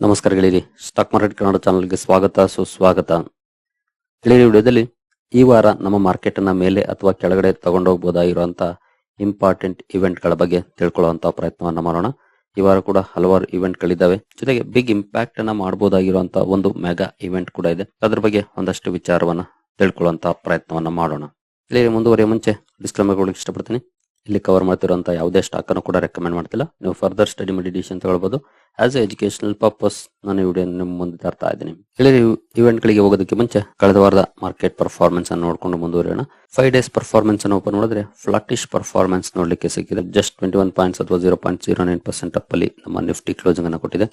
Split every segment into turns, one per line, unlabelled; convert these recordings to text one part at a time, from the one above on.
ನಮಸ್ಕಾರ ಗೆಳೆಯರಿ. Stock market Kannada ಚಾನಲ್ಗೆ ಸ್ವಾಗತ, ಸುಸ್ವಾಗತ. ಗೆಳೆಯರಿ, ವಿಡಿಯೋದಲ್ಲಿ ಈ ವಾರ ನಮ್ಮ ಮಾರ್ಕೆಟ್ ಅನ್ನ ಮೇಲೆ ಅಥವಾ ಕೆಳಗಡೆ ತಗೊಂಡೋಗ್ಬೋದಾಗಿರುವಂತ ಇಂಪಾರ್ಟೆಂಟ್ ಇವೆಂಟ್ಗಳ ಬಗ್ಗೆ ತಿಳ್ಕೊಳ್ಳುವಂತಹ ಪ್ರಯತ್ನವನ್ನ ಮಾಡೋಣ. ಈ ವಾರ ಕೂಡ ಹಲವಾರು ಇವೆಂಟ್ ಗಳಿದ್ದಾವೆ. ಜೊತೆಗೆ ಬಿಗ್ ಇಂಪ್ಯಾಕ್ಟ್ ಅನ್ನ ಮಾಡಬಹುದಾಗಿರುವಂತ ಒಂದು ಮೆಗಾ ಇವೆಂಟ್ ಕೂಡ ಇದೆ. ಅದ್ರ ಬಗ್ಗೆ ಒಂದಷ್ಟು ವಿಚಾರವನ್ನ ತಿಳ್ಕೊಳ್ಳುವಂತಹ ಪ್ರಯತ್ನವನ್ನ ಮಾಡೋಣ. ಗೆಳೆಯರಿ, ಮುಂದುವರಿಯ ಮುಂಚೆ ಡಿಸ್ಕ್ಲೈಮರ್ ಕೊಡಲಿಕ್ಕೆ ಇಷ್ಟಪಡ್ತೀನಿ. ಇಲ್ಲಿ ಕವರ್ ಮಾಡ್ತಿರುವಂತ ಯಾವುದೇ ಸ್ಟಾಕ್ ಅನ್ನು ಕೂಡ ರೆಕಮೆಂಡ್ ಮಾಡ್ತಿಲ್ಲ. ನೀವು ಫರ್ದರ್ ಸ್ಟಡಿ ಮಾಡಿ ಡಿಸಿಷನ್ ತಗೊಳ್ಬಹುದು ಆಸ್ ಎ ಎಜುಕೇಶನಲ್ ಪರ್ಪಸ್ ನಾನು ವಿಡಿಯೋ ನಿಮ್ಮ ಮುಂದೆ ತರ್ತಾ ಇದ್ದೀನಿ. ಇಲ್ಲಿ ಇವೆಂಟ್ ಗಳಿಗೆ ಹೋಗೋದಕ್ಕೆ ಮುಂಚೆ ಕಳೆದ ವಾರದ ಮಾರ್ಕೆಟ್ ಪರ್ಫಾರ್ಮೆನ್ಸ್ ಅನ್ನು ನೋಡ್ಕೊಂಡು ಮುಂದುವರಿಯೋಣ. ಫೈವ್ ಡೇಸ್ ಪರ್ಫಾರ್ಮೆನ್ಸ್ ಅನ್ನು ಓಪನ್ ಮಾಡಿದ್ರೆ ಫ್ಲಾಟಿಶ್ ಪರ್ಫಾರ್ಮೆನ್ಸ್ ನೋಡಲಿಕ್ಕೆ ಸಿಕ್ಕಿದೆ. ಜಸ್ಟ್ ಟ್ವೆಂಟಿ ಒನ್ ಪಾಯಿಂಟ್ಸ್ ಅಥವಾ zero point zero nine percent up ಅಲ್ಲಿ ನಮ್ಮ ನಿಫ್ಟಿ ಕ್ಲೋಸಿಂಗ್ ಅನ್ನು ಕೊಟ್ಟಿದೆ.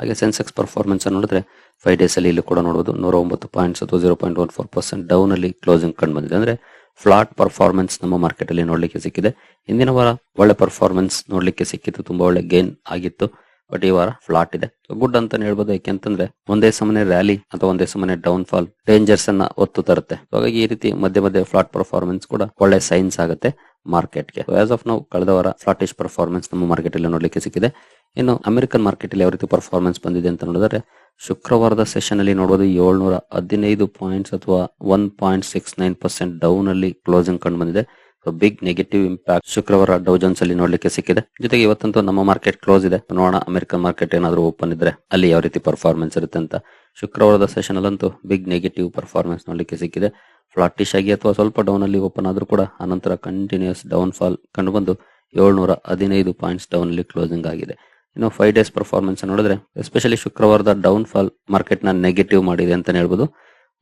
ಹಾಗೆ ಸೆನ್ಸೆಕ್ಸ್ ಪರ್ಫಾರ್ಮೆನ್ಸ್ ಅನ್ನು ನೋಡಿದ್ರೆ ಫೈವ್ ಡೇಸ್ ಅಲ್ಲಿ ಇಲ್ಲಿ ಕೂಡ ನೋಡಬಹುದು ನೂರ ಒಂಬತ್ತು ಪಾಯಿಂಟ್ಸ್ ಅಥವಾ zero point one four percent down ಅಲ್ಲಿ ಕ್ಲೋಸಿಂಗ್ ಕಂಡು ಬಂದಿದೆ. ಅಂದ್ರೆ ಫ್ಲಾಟ್ ಪರ್ಫಾರ್ಮೆನ್ಸ್ ನಮ್ಮ ಮಾರ್ಕೆಟ್ ಅಲ್ಲಿ ನೋಡ್ಲಿಕ್ಕೆ ಸಿಕ್ಕಿದೆ. ಹಿಂದಿನ ವಾರ ಒಳ್ಳೆ ಪರ್ಫಾರ್ಮೆನ್ಸ್ ನೋಡ್ಲಿಕ್ಕೆ ಸಿಕ್ಕಿತ್ತು, ತುಂಬಾ ಒಳ್ಳೆ ಗೇನ್ ಆಗಿತ್ತು. ಬಟ್ ಈ ವಾರ ಫ್ಲಾಟ್ ಇದೆ. ಗುಡ್ ಅಂತ ಹೇಳ್ಬೋದು. ಯಾಕೆಂತಂದ್ರೆ ಒಂದೇ ಸಮನೆ ರ್ಯಾಲಿ ಅಥವಾ ಒಂದೇ ಸಮನೆ ಡೌನ್ ಫಾಲ್ ಡೇಂಜರ್ಸ್ ಅನ್ನ ಒತ್ತು ತರುತ್ತೆ. ಹಾಗಾಗಿ ಈ ರೀತಿ ಮಧ್ಯೆ ಮಧ್ಯೆ ಫ್ಲಾಟ್ ಪರ್ಫಾರ್ಮೆನ್ಸ್ ಕೂಡ ಒಳ್ಳೆ ಸೈನ್ಸ್ ಆಗುತ್ತೆ. ಮಾರ್ಕೆಟ್ಗೆ. ಆಸ್ ಆಫ್ ನಾವು ಕಳೆದ ವಾರ ಫ್ಲಾಟಿಶ್ ಪರ್ಫಾರ್ಮೆನ್ಸ್ ನಮ್ಮ ಮಾರ್ಕೆಟ್ ಅಲ್ಲಿ ನೋಡ್ಲಿಕ್ಕೆ ಸಿಕ್ಕಿದೆ. ಇನ್ನು ಅಮೆರಿಕನ್ ಮಾರ್ಕೆಟ್ ಅಲ್ಲಿ ಯಾವ ರೀತಿ ಪರ್ಫಾರ್ಮೆನ್ಸ್ ಬಂದಿದೆ ಅಂತ ನೋಡಿದ್ರೆ, ಶುಕ್ರವಾರದ ಸೆಷನ್ ಅಲ್ಲಿ ನೋಡಬಹುದು ಏಳ್ನೂರ ಹದಿನೈದು ಪಾಯಿಂಟ್ಸ್ ಅಥವಾ one point six nine percent down ಅಲ್ಲಿ ಕ್ಲೋಸಿಂಗ್ ಕಂಡು ಬಂದಿದೆ. ಬಿಗ್ ನೆಗೆಟಿವ್ ಇಂಪ್ಯಾಕ್ಟ್ ಶುಕ್ರವಾರ ಡೌಜನ್ಸ್ ಅಲ್ಲಿ ನೋಡ್ಲಿಕ್ಕೆ ಸಿಕ್ಕಿದೆ. ಜೊತೆಗೆ ಇವತ್ತಂತೂ ನಮ್ಮ ಮಾರ್ಕೆಟ್ ಕ್ಲೋಸ್ ಇದೆ. ನೋಡೋಣ ಅಮೆರಿಕನ್ ಮಾರ್ಕೆಟ್ ಏನಾದರೂ ಓಪನ್ ಇದ್ರೆ ಅಲ್ಲಿ ಯಾವ ರೀತಿ ಪರ್ಫಾರ್ಮೆನ್ಸ್ ಇರುತ್ತೆ ಅಂತ. ಶುಕ್ರವಾರದ ಸೆಷನ್ ಅಲ್ಲಂತೂ ಬಿಗ್ ನೆಗೆಟಿವ್ ಪರ್ಫಾರ್ಮೆನ್ಸ್ ನೋಡ್ಲಿಕ್ಕೆ ಸಿಕ್ಕಿದೆ. ಫ್ಲಾಟಿಶ್ ಆಗಿ ಅಥವಾ ಸ್ವಲ್ಪ ಡೌನ್ ಅಲ್ಲಿ ಓಪನ್ ಆದ್ರೂ ಕೂಡ ಆನಂತರ ಕಂಟಿನ್ಯೂಸ್ ಡೌನ್ ಫಾಲ್ ಕಂಡು ಬಂದು ಏಳ್ನೂರ ಹದಿನೈದು ಪಾಯಿಂಟ್ಸ್ ಡೌನ್ ಅಲ್ಲಿ ಕ್ಲೋಸಿಂಗ್ ಆಗಿದೆ. ಇನ್ನು ಫೈವ್ ಡೇಸ್ ಪರ್ಫಾರ್ಮೆನ್ಸ್ ನೋಡಿದ್ರೆ ಎಸ್ಪೆಷಲಿ ಶುಕ್ರವಾರದ ಡೌನ್ ಫಾಲ್ ಮಾರ್ಕೆಟ್ನ ನೆಗೆಟಿವ್ ಮಾಡಿದೆ ಅಂತ ಹೇಳ್ಬೋದು.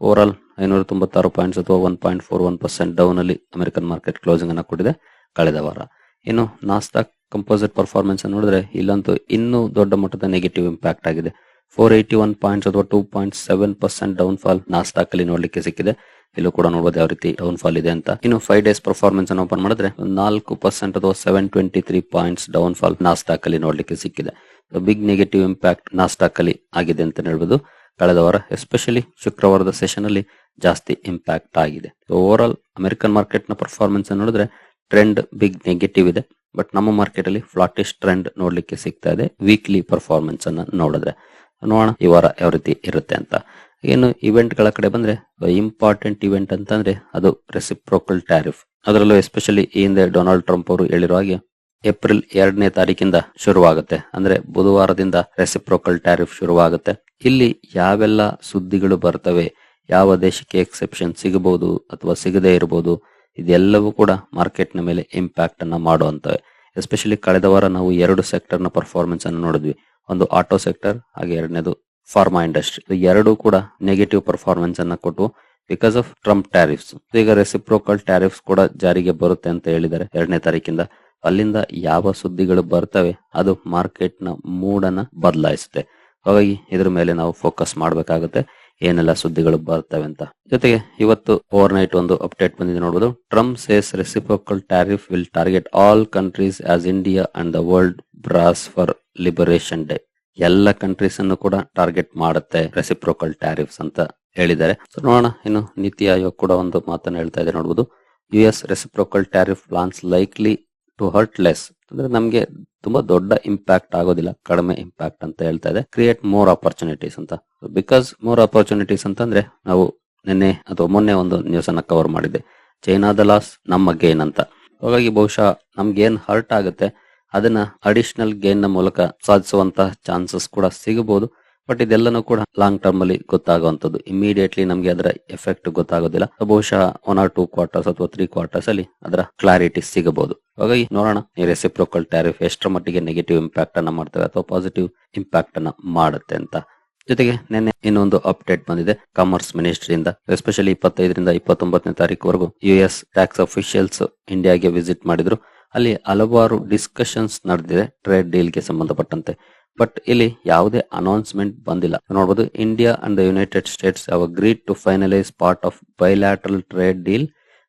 ಓವರ್ ಆಲ್ ಐನೂರ ತೊಂಬತ್ತಾರು ಪಾಯಿಂಟ್ಸ್ ಅಥವಾ one point four one percent down ಅಲ್ಲಿ ಅಮೆರಿಕನ್ ಮಾರ್ಕೆಟ್ ಕ್ಲೋಸಿಂಗ್ ಅನ್ನು ಕೊಟ್ಟಿದೆ ಕಳೆದ ವಾರ. ಇನ್ನು ನಾಸ್ತಾಕ್ ಕಂಪೋಸಿಟ್ ಪರ್ಫಾರ್ಮೆನ್ಸ್ ನೋಡಿದ್ರೆ ಇಲ್ಲಂತೂ ಇನ್ನೂ ದೊಡ್ಡ ಮಟ್ಟದ ನೆಗೆಟಿವ್ ಇಂಪ್ಯಾಕ್ಟ್ ಆಗಿದೆ. ಫೋರ್ ಏಯ್ಟಿ ಒನ್ ಪಾಯಿಂಟ್ಸ್ ಅಥವಾ two point seven percent down fall Nasdaq ಅಲ್ಲಿ ನೋಡ್ಲಿಕ್ಕೆ ಸಿಕ್ಕಿದೆ. ಇಲ್ಲೂ ಕೂಡ ನೋಡಬಹುದು ಯಾವ ರೀತಿ ಡೌನ್ ಫಾಲ್ ಇದೆ ಅಂತ. ಇನ್ನು ಫೈವ್ ಡೇಸ್ ಪರ್ಫಾರ್ಮೆನ್ಸ್ ಅನ್ನು ಓಪನ್ ಮಾಡಿದ್ರೆ ನಾಲ್ಕು ಪರ್ಸೆಂಟ್ ಅಥವಾ seven twenty three points down fall Nasdaq ಅಲ್ಲಿ ನೋಡ್ಲಿಕ್ಕೆ ಸಿಕ್ಕಿದೆ. ಬಿಗ್ ನೆಗೆಟಿವ್ ಇಂಪ್ಯಾಕ್ಟ್ ನಾಸ್ಟಾಕ್ ಅಲ್ಲಿ ಆಗಿದೆ ಅಂತ ಹೇಳ್ಬೋದು. ಕಳೆದ ವಾರ ಎಸ್ಪೆಷಲಿ ಶುಕ್ರವಾರದ ಸೆಷನ್ ಅಲ್ಲಿ ಜಾಸ್ತಿ ಇಂಪ್ಯಾಕ್ಟ್ ಆಗಿದೆ. ಓವರ್ ಆಲ್ ಅಮೆರಿಕನ್ ಮಾರ್ಕೆಟ್ನ ಪರ್ಫಾರ್ಮೆನ್ಸ್ ನೋಡಿದ್ರೆ ಟ್ರೆಂಡ್ ಬಿಗ್ ನೆಗೆಟಿವ್ ಇದೆ. ಬಟ್ ನಮ್ಮ ಮಾರ್ಕೆಟ್ ಅಲ್ಲಿ ಫ್ಲಾಟಿಶ್ ಟ್ರೆಂಡ್ ನೋಡ್ಲಿಕ್ಕೆ ಸಿಗ್ತಾ ಇದೆ. ವೀಕ್ಲಿ ಪರ್ಫಾರ್ಮೆನ್ಸ್ ಅನ್ನ ನೋಡಿದ್ರೆ. ನೋಡೋಣ ಈ ವಾರ ಯಾವ ರೀತಿ ಇರುತ್ತೆ ಅಂತ. ಏನು ಇವೆಂಟ್ಗಳ ಕಡೆ ಬಂದ್ರೆ ಇಂಪಾರ್ಟೆಂಟ್ ಇವೆಂಟ್ ಅಂತಂದ್ರೆ ಅದು ರೆಸಿಪ್ರೋಕಲ್ ಟ್ಯಾರಿಫ್ ಅದರಲ್ಲೂ ಎಸ್ಪೆಷಲಿ ಈ ಹಿಂದೆ ಡೊನಾಲ್ಡ್ ಟ್ರಂಪ್ ಅವರು ಹೇಳಿರೋ ಹಾಗೆ ಏಪ್ರಿಲ್ ಎರಡನೇ ತಾರೀಕಿಂದ ಶುರುವಾಗುತ್ತೆ. ಅಂದ್ರೆ ಬುಧವಾರದಿಂದ ರೆಸಿಪ್ರೋಕಲ್ ಟ್ಯಾರಿಫ್ ಶುರುವಾಗುತ್ತೆ. ಇಲ್ಲಿ ಯಾವೆಲ್ಲ ಸುದ್ದಿಗಳು ಬರ್ತವೆ, ಯಾವ ದೇಶಕ್ಕೆ ಎಕ್ಸೆಪ್ಷನ್ ಸಿಗಬಹುದು ಅಥವಾ ಸಿಗದೇ ಇರಬಹುದು, ಇದೆಲ್ಲವೂ ಕೂಡ ಮಾರ್ಕೆಟ್ನ ಮೇಲೆ ಇಂಪ್ಯಾಕ್ಟ್ ಅನ್ನ ಮಾಡುವಂತವೆ. ಎಸ್ಪೆಷಲಿ ಕಳೆದ ವಾರ ನಾವು ಎರಡು ಸೆಕ್ಟರ್ನ ಪರ್ಫಾರ್ಮೆನ್ಸ್ ಅನ್ನು ನೋಡಿದ್ವಿ. ಒಂದು ಆಟೋ ಸೆಕ್ಟರ್ ಹಾಗೆ ಎರಡನೇದು ಫಾರ್ಮಾ ಇಂಡಸ್ಟ್ರಿ ಎರಡು ಕೂಡ ನೆಗೆಟಿವ್ ಪರ್ಫಾರ್ಮೆನ್ಸ್ ಅನ್ನ ಕೊಟ್ಟು ಬಿಕಾಸ್ ಆಫ್ ಟ್ರಂಪ್ ಟ್ಯಾರಿಫ್ಸ್ ಈಗ ರೆಸಿಪ್ರೋಕಲ್ ಟ್ಯಾರಿಫ್ಸ್ ಕೂಡ ಜಾರಿಗೆ ಬರುತ್ತೆ ಅಂತ ಹೇಳಿದ್ದಾರೆ ಎರಡನೇ ತಾರೀಕಿಂದ. ಅಲ್ಲಿಂದ ಯಾವ ಸುದ್ದಿಗಳು ಬರ್ತವೆ, ಅದು ಮಾರ್ಕೆಟ್ನ ಮೂಡನ್ನ ಬದಲಾಯಿಸುತ್ತೆ. ಹಾಗಾಗಿ ಇದ್ರ ಮೇಲೆ ನಾವು ಫೋಕಸ್ ಮಾಡಬೇಕಾಗುತ್ತೆ ಏನೆಲ್ಲ ಸುದ್ದಿಗಳು ಬರ್ತವೆ ಅಂತ. ಜೊತೆಗೆ ಇವತ್ತು ಓವರ್ ನೈಟ್ ಒಂದು ಅಪ್ಡೇಟ್ ಬಂದಿದೆ ನೋಡಬಹುದು Trump says reciprocal tariff will target all countries as India and the world braces for liberation day ಎಲ್ಲ ಕಂಟ್ರೀಸ್ ಅನ್ನು ಕೂಡ ಟಾರ್ಗೆಟ್ ಮಾಡುತ್ತೆ ರೆಸಿಪ್ರೋಕಲ್ ಟ್ಯಾರಿಫ್ಸ್ ಅಂತ ಹೇಳಿದ್ದಾರೆ. ಸೊ ನೋಡೋಣ, ಇನ್ನು ನೀತಿ ಆಯೋಗ ಕೂಡ ಒಂದು ಮಾತನ್ನು ಹೇಳ್ತಾ ಇದೆ ನೋಡಬಹುದು U S reciprocal tariff plans likely to hurt less ಅಂದ್ರೆ ನಮಗೆ ತುಂಬಾ ದೊಡ್ಡ ಇಂಪ್ಯಾಕ್ಟ್ ಆಗೋದಿಲ್ಲ, ಕಡಿಮೆ ಇಂಪ್ಯಾಕ್ಟ್ ಅಂತ ಹೇಳ್ತಾ ಇದೆ. ಕ್ರಿಯೇಟ್ ಮೋರ್ ಆಪರ್ಚುನಿಟೀಸ್ ಅಂತ. ಬಿಕಾಸ್ ಮೋರ್ ಆಪರ್ಚುನಿಟೀಸ್ ಅಂತಂದ್ರೆ ನಾವು ನಿನ್ನೆ ಅಥವಾ ಮೊನ್ನೆ ಒಂದು ನ್ಯೂಸ್ ಅನ್ನ ಕವರ್ ಮಾಡಿದ್ದೆ. ಚೈನಾದ ಲಾಸ್ ನಮ್ಮ ಗೇನ್ ಅಂತ. ಹಾಗಾಗಿ ಬಹುಶಃ ನಮ್ಗೆ ಏನ್ ಹರ್ಟ್ ಆಗುತ್ತೆ? ಅದನ್ನ ಅಡಿಷನಲ್ ಗೇನ್ನ ಮೂಲಕ ಸಾಧಿಸುವಂತಹ ಚಾನ್ಸಸ್ ಕೂಡ ಸಿಗಬಹುದು. ಬಟ್ ಇದೆಲ್ಲನೂ ಕೂಡ ಲಾಂಗ್ ಟರ್ಮ್ ಅಲ್ಲಿ ಗೊತ್ತಾಗುವಂತದ್ದು ಇಮಿಡಿಯೇಟ್ಲಿ ನಮಗೆ ಅದರ ಎಫೆಕ್ಟ್ ಗೊತ್ತಾಗೋದಿಲ್ಲ. ಬಹುಶಃ ಒನ್ ಆರ್ ಟೂ ಕ್ವಾರ್ಟರ್ಸ್ ಅಥವಾ ತ್ರೀ ಕ್ವಾರ್ಟರ್ಸ್ ಅಲ್ಲಿ ಅದರ ಕ್ಲಾರಿಟಿ ಸಿಗಬಹುದು. ಹಾಗಾಗಿ ನೋಡೋಣ ಈ ರೆಸಿಪ್ರೋಕಲ್ ಟ್ಯಾರಿಫ್ ಎಷ್ಟರ ಮಟ್ಟಿಗೆ ನೆಗೆಟಿವ್ ಇಂಪ್ಯಾಕ್ಟ್ ಅನ್ನ ಮಾಡ್ತವೆ ಅಥವಾ ಪಾಸಿಟಿವ್ ಇಂಪ್ಯಾಕ್ಟ್ ಅನ್ನ ಮಾಡುತ್ತೆ ಅಂತ. ಜೊತೆಗೆ ನಿನ್ನೆ ಇನ್ನೊಂದು ಅಪ್ಡೇಟ್ ಬಂದಿದೆ. ಕಾಮರ್ಸ್ ಮಿನಿಸ್ಟ್ರಿಯಿಂದ ಎಸ್ಪೆಷಲಿ ಇಪ್ಪತ್ತೈದರಿಂದ ಇಪ್ಪತ್ತೊಂಬತ್ತನೇ ತಾರೀಕುವರೆಗೂ ಯು ಎಸ್ ಟ್ಯಾಕ್ಸ್ ಅಫಿಷಿಯಲ್ಸ್ ಇಂಡಿಯಾಗೆ ವಿಸಿಟ್ ಮಾಡಿದ್ರು. ಅಲ್ಲಿ ಹಲವಾರು ಡಿಸ್ಕಷನ್ಸ್ ನಡೆದಿದೆ ಟ್ರೇಡ್ ಡೀಲ್ಗೆ ಸಂಬಂಧಪಟ್ಟಂತೆ. ಬಟ್ ಇಲ್ಲಿ ಯಾವುದೇ ಅನೌನ್ಸ್ಮೆಂಟ್ ಬಂದಿಲ್ಲ. ನೋಡಬಹುದು India and the United States have agreed to finalise part of bilateral trade deal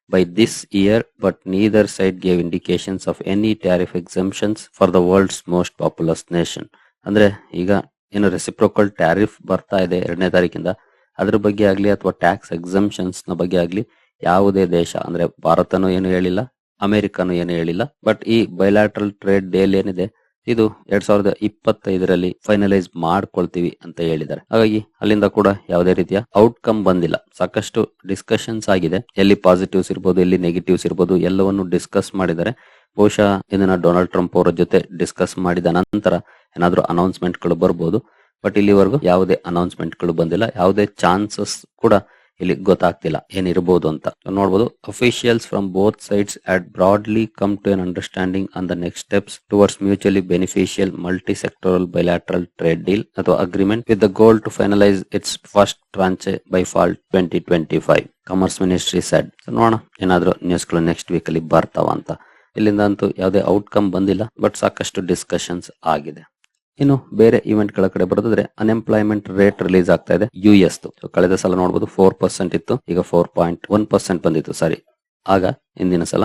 by this year but neither side gave indications of any tariff exemptions for the world's most populous nation ಅಂದ್ರೆ, ಈಗ ಏನು reciprocal tariff ಬರ್ತಾ ಇದೆ ಎರಡನೇ ತಾರೀಕಿಂದ, ಅದ್ರ ಬಗ್ಗೆ ಆಗ್ಲಿ ಅಥವಾ ಟ್ಯಾಕ್ಸ್ ಎಕ್ಸಂಪ್ಷನ್ಸ್ನ ಬಗ್ಗೆ ಆಗ್ಲಿ, ಯಾವುದೇ ದೇಶ, ಅಂದ್ರೆ ಭಾರತನೂ ಏನು ಹೇಳಿಲ್ಲ ಅಮೆರಿಕನು ಏನು ಹೇಳಿಲ್ಲ ಬಟ್ ಈ ಬಯಲಾಟ್ರಲ್ ಟ್ರೇಡ್ ಡೇಲ್ ಏನಿದೆ, ಇದು ಎರಡ್ ಸಾವಿರದ ಇಪ್ಪತ್ತೈದರಲ್ಲಿ ಫೈನಲೈಸ್ ಮಾಡ್ಕೊಳ್ತೀವಿ ಅಂತ ಹೇಳಿದ್ದಾರೆ. ಹಾಗಾಗಿ ಅಲ್ಲಿಂದ ಕೂಡ ಯಾವುದೇ ರೀತಿಯ ಔಟ್ಕಮ್ ಬಂದಿಲ್ಲ. ಸಾಕಷ್ಟು ಡಿಸ್ಕಷನ್ಸ್ ಆಗಿದೆ. ಎಲ್ಲಿ ಪಾಸಿಟಿವ್ಸ್ ಇರ್ಬೋದು, ಎಲ್ಲಿ ನೆಗೆಟಿವ್ಸ್ ಇರ್ಬೋದು, ಎಲ್ಲವನ್ನು ಡಿಸ್ಕಸ್ ಮಾಡಿದ್ದಾರೆ. ಬಹುಶಃ ಇದನ್ನ ಡೊನಾಲ್ಡ್ ಟ್ರಂಪ್ ಅವರ ಜೊತೆ ಡಿಸ್ಕಸ್ ಮಾಡಿದ ನಂತರ ಏನಾದ್ರೂ ಅನೌನ್ಸ್ಮೆಂಟ್ಗಳು ಬರ್ಬೋದು. ಬಟ್ ಇಲ್ಲಿವರೆಗೂ ಯಾವುದೇ ಅನೌನ್ಸ್ಮೆಂಟ್ಗಳು ಬಂದಿಲ್ಲ. ಯಾವುದೇ ಚಾನ್ಸಸ್ ಕೂಡ ಇಲ್ಲಿ ಗೊತ್ತಾಗ್ತಿಲ್ಲ ಏನಿರಬಹುದು ಅಂತ. ನೋಡಬಹುದು officials from both sides at broadly come to an understanding on the next steps towards mutually beneficial multi sectoral bilateral trade deal ಅಥವಾ agreement with the goal to finalise its first tranche by fall twenty twenty five commerce ministry said ನೋಡೋಣ ನ್ಯೂಸ್ಗಳು next week ಅಲ್ಲಿ ಬರ್ತಾವ ಅಂತ. ಇಲ್ಲಿಂದ ಅಂತೂ ಯಾವುದೇ outcome ಬಂದಿಲ್ಲ ಬಟ್ ಸಾಕಷ್ಟು ಡಿಸ್ಕಷನ್ಸ್ ಆಗಿದೆ. ಇನ್ನು ಬೇರೆ ಇವೆಂಟ್ಗಳ ಕಡೆ ಬರೋದಾದ್ರೆ ಅನ್ಎಂಪ್ಲಾಯ್ಮೆಂಟ್ ರೇಟ್ ರಿಲೀಸ್ ಆಗ್ತಾ ಇದೆ. ಯು ಎಸ್ ಕಳೆದ ಸಲ ನೋಡಬಹುದು ಫೋರ್ ಪರ್ಸೆಂಟ್ ಇತ್ತು. ಈಗ ಫೋರ್ ಪಾಯಿಂಟ್ ಒನ್ ಪರ್ಸೆಂಟ್ ಬಂದಿತ್ತು ಸಾರಿ. ಆಗ ಹಿಂದಿನ ಸಲ.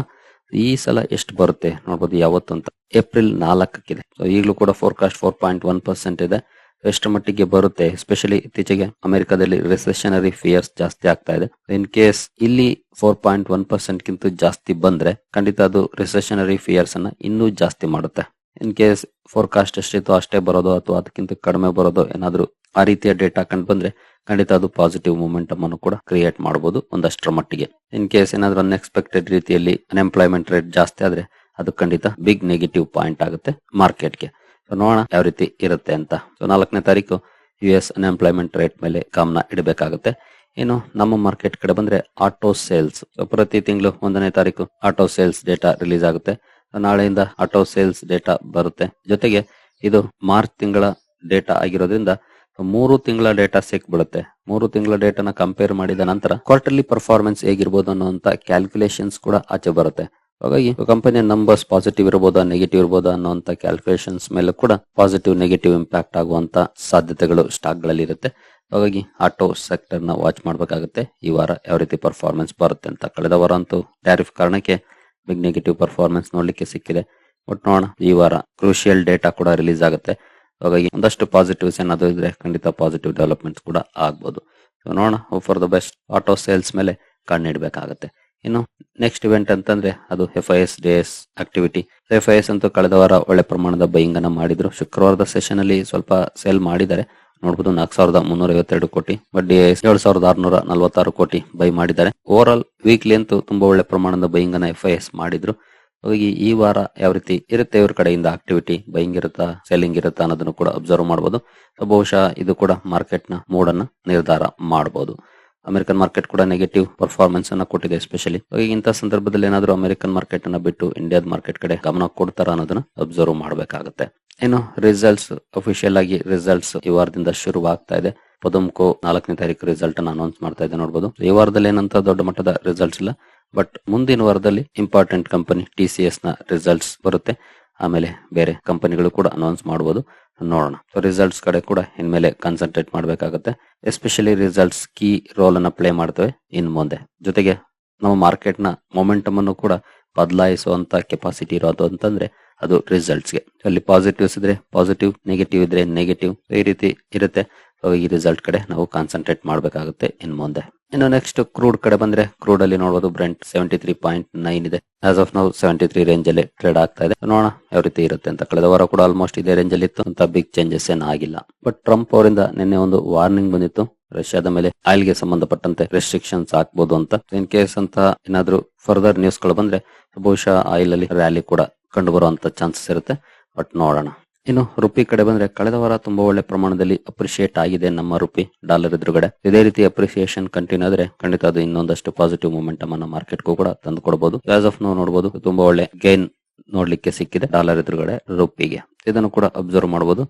ಈ ಸಲ ಎಷ್ಟು ಬರುತ್ತೆ ನೋಡಬಹುದು ಯಾವತ್ತು ಅಂತ. ಏಪ್ರಿಲ್ ನಾಲ್ಕಕ್ಕಿದೆ. ಸೊ ಈಗಲೂ ಕೂಡ forecast four point one percent ಇದೆ. ಎಷ್ಟು ಮಟ್ಟಿಗೆ ಬರುತ್ತೆ? ಎಸ್ಪೆಷಲಿ ಇತ್ತೀಚೆಗೆ ಅಮೆರಿಕದಲ್ಲಿ ರಿಸೆಷನರಿ ಫಿಯರ್ಸ್ ಜಾಸ್ತಿ ಆಗ್ತಾ ಇದೆ. ಇನ್ ಕೇಸ್ ಇಲ್ಲಿ ಫೋರ್ ಪಾಯಿಂಟ್ ಒನ್ ಪರ್ಸೆಂಟ್ ಕಿಂತ ಜಾಸ್ತಿ ಬಂದ್ರೆ ಖಂಡಿತ ಅದು ರಿಸೆಷನರಿ ಫಿಯರ್ಸ್ ಅನ್ನ ಇನ್ನೂ ಜಾಸ್ತಿ ಮಾಡುತ್ತೆ. ಇನ್ ಕೇಸ್ ಫೋರ್ಕಾಸ್ಟ್ ಎಷ್ಟಿತ್ತು ಅಷ್ಟೇ ಬರೋದು ಅಥವಾ ಅದಕ್ಕಿಂತ ಕಡಿಮೆ ಬರೋದು ಏನಾದರೂ ಆ ರೀತಿಯ ಡೇಟಾ ಕಂಡು ಬಂದ್ರೆ ಖಂಡಿತ ಅದು ಪಾಸಿಟಿವ್ ಮೂಮೆಂಟಮ್ ಅನ್ನು ಕೂಡ ಕ್ರಿಯೇಟ್ ಮಾಡಬಹುದು ಒಂದಷ್ಟರ ಮಟ್ಟಿಗೆ. ಇನ್ ಕೇಸ್ ಏನಾದ್ರೂ ಅನ್ಎಕ್ಸ್ಪೆಕ್ಟೆಡ್ ರೀತಿಯಲ್ಲಿ ಅನ್ಎಂಪ್ಲಾಯ್ಮೆಂಟ್ ರೇಟ್ ಜಾಸ್ತಿ ಆದ್ರೆ ಅದು ಖಂಡಿತ ಬಿಗ್ ನೆಗೆಟಿವ್ ಪಾಯಿಂಟ್ ಆಗುತ್ತೆ ಮಾರ್ಕೆಟ್ಗೆ ಸೊ ನೋಡೋಣ ಯಾವ ರೀತಿ ಇರುತ್ತೆ ಅಂತ. ಸೊ ನಾಲ್ಕನೇ ತಾರೀಕು ಯು ಎಸ್ ಅನ್ಎಂಪ್ಲಾಯ್ಮೆಂಟ್ ರೇಟ್ ಮೇಲೆ ಗಮನ ಇಡಬೇಕಾಗುತ್ತೆ. ಇನ್ನು ನಮ್ಮ ಮಾರ್ಕೆಟ್ ಕಡೆ ಬಂದ್ರೆ ಆಟೋ ಸೇಲ್ಸ್ ಪ್ರತಿ ತಿಂಗಳು ಒಂದನೇ ತಾರೀಕು ಆಟೋ ಸೇಲ್ಸ್ ಡೇಟಾ ರಿಲೀಸ್ ಆಗುತ್ತೆ. ನಾಳೆಯಿಂದ ಆಟೋ ಸೇಲ್ಸ್ ಡೇಟಾ ಬರುತ್ತೆ. ಜೊತೆಗೆ ಇದು ಮಾರ್ಚ್ ತಿಂಗಳ ಡೇಟಾ ಆಗಿರೋದ್ರಿಂದ ಮೂರು ತಿಂಗಳ ಡೇಟಾ ಸಿಕ್ಬಿಡುತ್ತೆ. ಮೂರು ತಿಂಗಳ ಡೇಟಾನ ಕಂಪೇರ್ ಮಾಡಿದ ನಂತರ ಕ್ವಾರ್ಟರ್ಲಿ ಪರ್ಫಾರ್ಮೆನ್ಸ್ ಹೇಗಿರ್ಬೋದು ಅನ್ನುವಂತ ಕ್ಯಾಲ್ಕುಲೇಷನ್ಸ್ ಕೂಡ ಆಚೆ ಬರುತ್ತೆ. ಹಾಗಾಗಿ ಕಂಪನಿಯ ನಂಬರ್ಸ್ ಪಾಸಿಟಿವ್ ಇರಬಹುದಾ ನೆಗೆಟಿವ್ ಇರಬಹುದಾ ಅನ್ನುವಂತ ಕ್ಯಾಲ್ಕುಲೇಷನ್ಸ್ ಮೇಲೆ ಕೂಡ ಪಾಸಿಟಿವ್ ನೆಗೆಟಿವ್ ಇಂಪ್ಯಾಕ್ಟ್ ಆಗುವಂತ ಸಾಧ್ಯತೆಗಳು ಸ್ಟಾಕ್ಗಳಲ್ಲಿ ಇರುತ್ತೆ. ಹಾಗಾಗಿ ಆಟೋ ಸೆಕ್ಟರ್ನ ವಾಚ್ ಮಾಡಬೇಕಾಗುತ್ತೆ. ಈ ವಾರ ಯಾವ ರೀತಿ ಪರ್ಫಾರ್ಮೆನ್ಸ್ ಬರುತ್ತೆ ಅಂತ ಕಳೆದ ವಾರ ಅಂತೂ ಟ್ಯಾರಿಫ್ ಕಾರಣಕ್ಕೆ ಬಿಗ್ ನೆಗೆಟಿವ್ ಪರ್ಫಾರ್ಮೆನ್ಸ್ ನೋಡ್ಲಿಕ್ಕೆ ಸಿಕ್ಕಿದೆ. ಬಟ್ ನೋಡೋಣ, ಈ ವಾರ ಕ್ರೂಷಿಯಲ್ ಡೇಟಾ ಕೂಡ ರಿಲೀಸ್ ಆಗುತ್ತೆ. ಹಾಗಾಗಿ ಒಂದಷ್ಟು ಪಾಸಿಟಿವ್ಸ್ ಏನಾದರೂ ಇದ್ರೆ ಖಂಡಿತ ಪಾಸಿಟಿವ್ ಡೆವಲಪ್ಮೆಂಟ್ಸ್ ಕೂಡ ಆಗ್ಬೋದು. ನೋಡೋಣ for the best auto sales ಮೇಲೆ ಕಣ್ಣಿಡ್ಬೇಕಾಗತ್ತೆ ಇನ್ನು ನೆಕ್ಸ್ಟ್ ಇವೆಂಟ್ ಅಂತಂದ್ರೆ ಅದು F I S day S activity F I S ಅಂತೂ ಕಳೆದ ವಾರ ಒಳ್ಳೆ ಪ್ರಮಾಣದ ಬೈಯಿಂಗ್ ಅನ್ನ ಮಾಡಿದ್ರು. ಶುಕ್ರವಾರದ ಸೆಷನ್ ಅಲ್ಲಿ ಸ್ವಲ್ಪ ಸೇಲ್ ಮಾಡಿದ್ದಾರೆ. ನೋಡಬಹುದು ನಾಲ್ಕು ಸಾವಿರದ ಮುನ್ನೂರ ಐವತ್ತೆರಡು ಕೋಟಿ ಬಡ್ಡಿ ಏಳು ಸಾವಿರದ ಆರ್ನೂರ ನಲವತ್ತಾರು ಕೋಟಿ ಬೈ ಮಾಡಿದ್ದಾರೆ. ಓವರ್ ಆಲ್ ವೀಕ್ಲಿ ಅಂತೂ ತುಂಬಾ ಒಳ್ಳೆ ಪ್ರಮಾಣದ ಬೈಯಿಂಗ್ ಅನ್ನ ಎಫ್ ಐ ಎಸ್ ಮಾಡಿದ್ರು. ಹಾಗಾಗಿ ಈ ವಾರ ಯಾವ ರೀತಿ ಇರುತ್ತೆ ಇವ್ರ ಕಡೆಯಿಂದ ಆಕ್ಟಿವಿಟಿ ಬೈಯಿಂಗ್ ಇರುತ್ತಾ ಸೆಲ್ಲಿಂಗ್ ಇರುತ್ತಾ ಅನ್ನೋದನ್ನು ಕೂಡ ಅಬ್ಸರ್ವ್ ಮಾಡಬಹುದು ಬಹುಶಃ ಇದು ಕೂಡ ಮಾರ್ಕೆಟ್ನ ಮೂಡ್ ಅನ್ನ ನಿರ್ಧಾರ ಮಾಡಬಹುದು ಅಮೆರಿಕನ್ ಮಾರ್ಕೆಟ್ ಕೂಡ ನೆಗೆಟಿವ್ ಪರ್ಫಾರ್ಮೆನ್ಸ್ ಅನ್ನ ಕೊಟ್ಟಿದೆ ಎಸ್ಪೆಷಲಿ ಇಂತಹ ಸಂದರ್ಭದಲ್ಲಿ ಏನಾದರೂ ಅಮೆರಿಕನ್ ಮಾರ್ಕೆಟ್ ಅನ್ನ ಬಿಟ್ಟು ಇಂಡಿಯಾದ ಮಾರ್ಕೆಟ್ ಕಡೆ ಗಮನ ಕೊಡ್ತಾರ ಅನ್ನೋದನ್ನ ಅಬ್ಸರ್ವ್ ಮಾಡಬೇಕಾಗುತ್ತೆ. ಏನು ರಿಸಲ್ಟ್ಸ್ ಅಫಿಷಿಯಲ್ ಆಗಿ ರಿಸಲ್ಟ್ಸ್ ಈ ವಾರದಿಂದ ಶುರುವಾಗ್ತಾ ಇದೆ. ಪದಮ್ಕೋ ನಾಲ್ಕನೇ ತಾರೀಕು ರಿಸಲ್ಟ್ ಅನ್ನ ಅನೌನ್ಸ್ ಮಾಡ್ತಾ ಇದೆ ನೋಡಬಹುದು ಈ ವಾರದಲ್ಲಿ ಏನಂತ ದೊಡ್ಡ ಮಟ್ಟದ ರಿಸಲ್ಟ್ಸ್ ಇಲ್ಲ. ಬಟ್ ಮುಂದಿನ ವಾರದಲ್ಲಿ ಇಂಪಾರ್ಟೆಂಟ್ ಕಂಪನಿ ಟಿ ಸಿ ಎಸ್ನ ರಿಸಲ್ಟ್ಸ್ ಬರುತ್ತೆ. ಆಮೇಲೆ ಬೇರೆ ಕಂಪನಿಗಳು ಕೂಡ ಅನೌನ್ಸ್ ಮಾಡಬಹುದು ನೋಡೋಣ. ಸೊ ರಿಸಲ್ಟ್ಸ್ ಕಡೆ ಕೂಡ ಇನ್ಮೇಲೆ ಕಾನ್ಸಂಟ್ರೇಟ್ ಮಾಡಬೇಕಾಗುತ್ತೆ. ಎಸ್ಪೆಷಲಿ ರಿಸಲ್ಟ್ಸ್ ಕೀ ರೋಲ್ ಅನ್ನ ಪ್ಲೇ ಮಾಡ್ತವೆ ಇನ್ ಮುಂದೆ. ಜೊತೆಗೆ ನಮ್ಮ ಮಾರ್ಕೆಟ್ನ ಮೊಮೆಂಟಮ್ ಅನ್ನು ಕೂಡ ಬದಲಾಯಿಸುವಂತ ಕೆಪಾಸಿಟಿ ಇರೋದು ಅಂತಂದ್ರೆ ಅದು ರಿಸಲ್ಟ್ಸ್ಗೆ. ಅಲ್ಲಿ ಪಾಸಿಟಿವ್ಸ್ ಇದ್ರೆ ಪಾಸಿಟಿವ್ ನೆಗೆಟಿವ್ ಇದ್ರೆ ನೆಗೆಟಿವ್ ಈ ರೀತಿ ಇರುತ್ತೆ. ಈ ರಿಸಲ್ಟ್ ಕಡೆ ನಾವು ಕಾನ್ಸಂಟ್ರೇಟ್ ಮಾಡಬೇಕಾಗುತ್ತೆ ಇನ್ ಮುಂದೆ. ಇನ್ನು ನೆಕ್ಸ್ಟ್ ಕ್ರೂಡ್ ಕಡೆ ಬಂದ್ರೆ ಕ್ರೂಡ್ ಅಲ್ಲಿ ನೋಡಬಹುದು Brent seventy three point nine ಇದೆ. ಆಸ್ ಆಫ್ ನಾವು ಸೆವೆಂಟಿ ತ್ರೀ ರೇಂಜ್ ಅಲ್ಲಿ ಟ್ರೇಡ್ ಆಗ್ತಾ ಇದೆ. ನೋಡೋಣ ಯಾವ ರೀತಿ ಇರುತ್ತೆ ಅಂತ ಕಳೆದ ವಾರ ಕೂಡ ಆಲ್ಮೋಸ್ಟ್ ಇದೇ ರೇಂಜ್ ಅಲ್ಲಿ ಇತ್ತು. ಅಂತ ಬಿಗ್ ಚೇಂಜಸ್ ಏನು ಆಗಿಲ್ಲ. ಬಟ್ ಟ್ರಂಪ್ ಅವರಿಂದ ನಿನ್ನೆ ಒಂದು ವಾರ್ನಿಂಗ್ ಬಂದಿತ್ತು. ರಷ್ಯಾದ ಮೇಲೆ ಆಯಿಲ್ಗೆ ಸಂಬಂಧಪಟ್ಟಂತೆ ರೆಸ್ಟ್ರಿಕ್ಷನ್ಸ್ ಹಾಕ್ಬೋದು ಅಂತ. ಇನ್ ಕೇಸ್ ಅಂತ ಏನಾದ್ರು ಫರ್ದರ್ ನ್ಯೂಸ್ಗಳು ಬಂದ್ರೆ, ಬಹುಶಃ ಆಯಿಲ್ ಅಲ್ಲಿ ರ್ಯಾಲಿ ಕೂಡ ಕಂಡು ಬರುವಂತ ಚಾನ್ಸಸ್ ಇರುತ್ತೆ. ಬಟ್ ನೋಡೋಣ. ಇನ್ನು ರುಪಿ ಕಡೆ ಬಂದ್ರೆ ಕಳೆದ ವಾರ ತುಂಬಾ ಒಳ್ಳೆ ಪ್ರಮಾಣದಲ್ಲಿ ಅಪ್ರಿಶಿಯೇಟ್ ಆಗಿದೆ ನಮ್ಮ ರುಪಿ ಡಾಲರ್ ಎದುರುಗಡೆ. ಇದೇ ರೀತಿ ಅಪ್ರಿಸಿಯೇಷನ್ ಕಂಟಿನ್ಯೂ ಆದ್ರೆ ಖಂಡಿತ ಅದು ಇನ್ನೊಂದಷ್ಟು ಪಾಸಿಟಿವ್ ಮೂಮೆಂಟ್ ಅನ್ನ ಮಾರ್ಕೆಟ್ಗೂ ಕೂಡ ತಂದು ಕೊಡಬಹುದು ಆಸ್ ಆಫ್ ನಾವು ನೋಡಬಹುದು ತುಂಬಾ ಒಳ್ಳೆ ಗೇನ್ ನೋಡ್ಲಿಕ್ಕೆ ಸಿಕ್ಕಿದೆ ಡಾಲರ್ ಎದುರುಗಡೆ ರುಪಿಗೆ. ಇದನ್ನು ಕೂಡ ಅಬ್ಸರ್ವ್ ಮಾಡಬಹುದು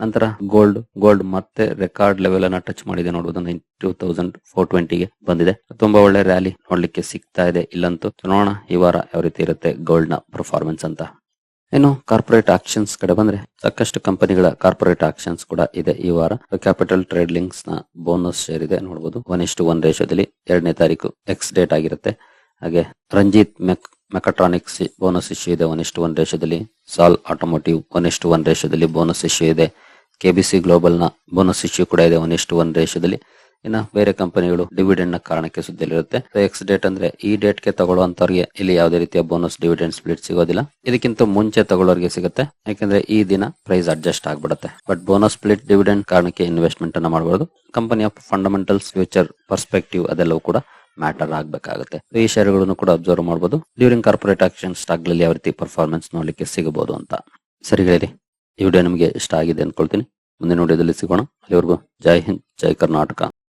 ನಂತರ ಗೋಲ್ಡ್ ಗೋಲ್ಡ್ ಮತ್ತೆ ರೆಕಾರ್ಡ್ ಲೆವೆಲ್ ಅನ್ನ ಟಚ್ ಮಾಡಿದೆ ನೋಡಬಹುದು ಟೂ ತೌಸಂಡ್ ಫೋರ್ ಟ್ವೆಂಟಿಗೆ ಬಂದಿದೆ. ತುಂಬಾ ಒಳ್ಳೆ ರ್ಯಾಲಿ ನೋಡ್ಲಿಕ್ಕೆ ಸಿಗ್ತಾ ಇದೆ ಇಲ್ಲಂತೂ. ನೋಡೋಣ ಈ ವಾರ ಯಾವ ರೀತಿ ಇರುತ್ತೆ ಗೋಲ್ಡ್ನ ಪರ್ಫಾರ್ಮೆನ್ಸ್ ಅಂತ. ಇನ್ನು ಕಾರ್ಪೊರೇಟ್ ಆಕ್ಷನ್ಸ್ ಕಡೆ ಬಂದ್ರೆ ಸಾಕಷ್ಟು ಕಂಪನಿಗಳ ಕಾರ್ಪೊರೇಟ್ ಆಕ್ಷನ್ಸ್ ಕೂಡ ಇದೆ ಈ ವಾರ. ಕ್ಯಾಪಿಟಲ್ ಟ್ರೇಡ್ ಲಿಂಕ್ಸ್ನ ಬೋನಸ್ ಶೇರ್ ಇದೆ. ನೋಡಬಹುದು ಒನ್ ಇಷ್ಟು ಒನ್ ರೇಷದಲ್ಲಿ ಎರಡನೇ ತಾರೀಕು ಎಕ್ಸ್ ಡೇಟ್ ಆಗಿರುತ್ತೆ. ಹಾಗೆ Ranjit mech Mechatronics bonus issue ಇದೆ. ಒನ್ ಇಷ್ಟು ಒನ್ ರೇಷದಲ್ಲಿ ಸಾಲ್ ಆಟೋಮೋಟಿವ್ ಒನ್ ಇಷ್ಟು ಒನ್ ರೇಷದಲ್ಲಿ ಬೋನಸ್ ಇಶ್ಯೂ ಇದೆ. ಕೆಬಿಸಿ ಗ್ಲೋಬಲ್ನ ಬೋನಸ್ ಇಶ್ಯೂ ಕೂಡ ಇದೆ. ಒನ್ ಇಷ್ಟು ಒನ್ ರೇಷದಲ್ಲಿ ಇನ್ನ ಬೇರೆ ಕಂಪನಿಗಳು ಡಿವಿಡೆಂಡ್ನ ಕಾರಣಕ್ಕೆ ಸುದ್ದಿಯಲ್ಲಿರುತ್ತೆ. ಎಕ್ಸ್ ಡೇಟ್ ಅಂದ್ರೆ ಈ ಡೇಟ್ಗೆ ತಗೊಳ್ಳುವಂತವ್ರಿಗೆ ಇಲ್ಲಿ ಯಾವುದೇ ರೀತಿಯ ಬೋನಸ್ ಡಿವಿಡೆಂಡ್ ಸ್ಪ್ಲಿಟ್ ಸಿಗೋದಿಲ್ಲ. ಇದಕ್ಕಿಂತ ಮುಂಚೆ ತಗೊಳ್ಳೋರಿಗೆ ಸಿಗುತ್ತೆ. ಯಾಕಂದ್ರೆ ಈ ದಿನ ಪ್ರೈಸ್ ಅಡ್ಜಸ್ಟ್ ಆಗ್ಬಿಡುತ್ತೆ. ಬಟ್ ಬೋನಸ್ ಸ್ಪ್ಲಿಟ್ ಡಿವಿಡೆಂಡ್ ಕಾರಣಕ್ಕೆ ಇನ್ವೆಸ್ಟ್ಮೆಂಟ್ ಅನ್ನ ಮಾಡಬಹುದು ಕಂಪನಿಯ ಫಂಡಮೆಂಟಲ್ಸ್ ಫ್ಯೂಚರ್ ಪರ್ಸ್ಪೆಕ್ಟಿವ್ ಅದೆಲ್ಲವೂ ಕೂಡ ಮ್ಯಾಟರ್ ಆಗಬೇಕಾಗುತ್ತೆ. ಈ ಶೇರುಗಳನ್ನು ಕೂಡ ಅಬ್ಸರ್ವ್ ಮಾಡಬಹುದು ಡ್ಯೂರಿಂಗ್ ಕಾರ್ಪೊರೇಟ್ ಆಕ್ಷನ್ ಸ್ಟಾಕ್ ಯಾವ ರೀತಿ ಪರ್ಫಾರ್ಮೆನ್ಸ್ ನೋಡ್ಲಿಕ್ಕೆ ಸಿಗಬಹುದು ಅಂತ. ಸರಿ ಹೇಳಿ ಈ ವಿಡಿಯೋ ನಿಮಗೆ ಇಷ್ಟ ಆಗಿದೆ ಅನ್ಕೊಳ್ತೀನಿ ಮುಂದಿನ ವಿಡಿಯೋದಲ್ಲಿ ಸಿಗೋಣ. ಅಲ್ಲಿವರೆಗೂ ಜೈ ಹಿಂದ್, ಜೈ ಕರ್ನಾಟಕ.